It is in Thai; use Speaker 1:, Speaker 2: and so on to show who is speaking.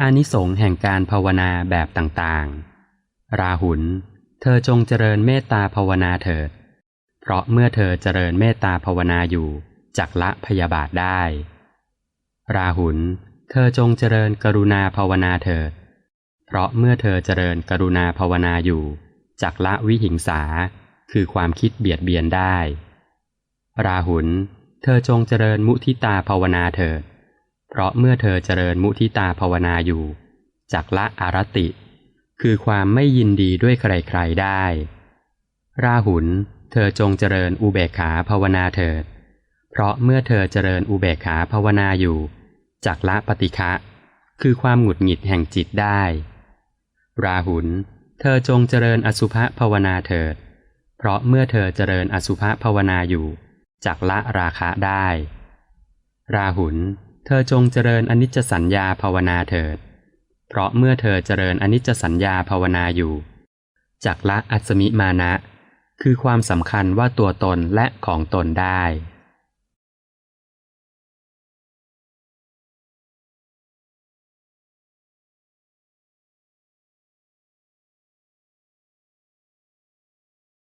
Speaker 1: อานิสงส์แห่งการภาวนาแบบต่างๆ ราหุล เธอจงเจริญเมตตาภาวนาเถิด เพราะเมื่อเธอเจริญเมตตาภาวนาอยู่จักละพยาบาทได้ ราหุล เธอจงเจริญกรุณาภาวนาเถิด เพราะเมื่อเธอเจริญกรุณาภาวนาอยู่จักละวิหิงสา คือความคิดเบียดเบียนได้ ราหุล เธอจงเจริญมุทิตาภาวนาเถิดเพราะเมื่อเธอเจริญมุทิตาภาวนาอยู่จักละอารติ คือความไม่ยินดีด้วยใครๆได้ ราหุลเธอจงเจริญอุเบกขาภาวนาเถิด เพราะเมื่อเธอเจริญอุเบกขาภาวนาอยู่จักละปฏิฆะคือความหงุดหงิดแห่งจิตได้ ราหุลเธอจงเจริญอสุภภาวนาเถิด เพราะเมื่อเธอเจริญอสุภภาวนาอยู่จักละราคะได้ ราหุล เธอจงเจริญอนิจจสัญญาภาวนาเถิด เพราะเมื่อเธอเจริญอนิจจสัญญาภาวนาอยู่จักละอัศมิมานะ คือความสำคัญว่าตัวตนและของตนได้